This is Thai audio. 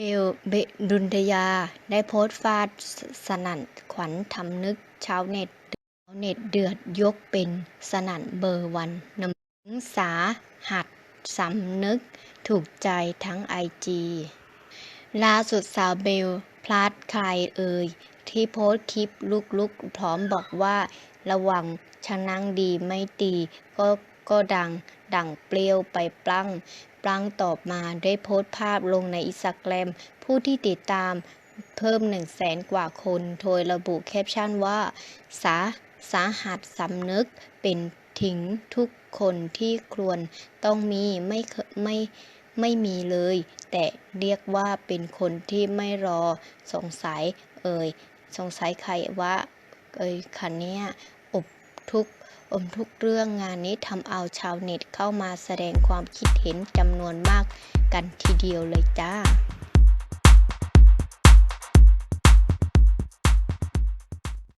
เบลเบดุลทยา ได้โพสต์ฟาดสนั่นขวัญทำนึกชาวเน็ตชาวเน็ตเดือดยกเป็นสนั่นเบอร์วันนำถึงสาหัดสำนึกถูกใจทั้งไอจีล่าสุดสาวเบลพลัดใครเอ่ย ที่โพสต์คลิปลุกๆ พร้อมบอกว่า ระวังชะนังดีไม่ตี ก็ ก็ดัง ดังเปรี้ยวไปปลั้ง ปลังตอบมาได้โพสต์ภาพลงในอิสแกรม ผู้ที่ติดตามเพิ่ม1 0 0 0 0แสนกว่าคน โดยระบุแคปชั่นว่า สา สาหัสสำนึกเป็นถึงทุกคนที่ควรต้องมีไม่ไม่ไม่มีเลย แต่เรียกว่าเป็นคนที่ไม่รอสงสัยเอ่ยสงสัยใครว่าเอ้ยคันเนี้ยอบ ทุกอมทุกเรื่องงานนี้ทำเอาชาวเน็ตเข้ามาแสดงความคิดเห็นจำนวนมากกันทีเดียวเลยจ้า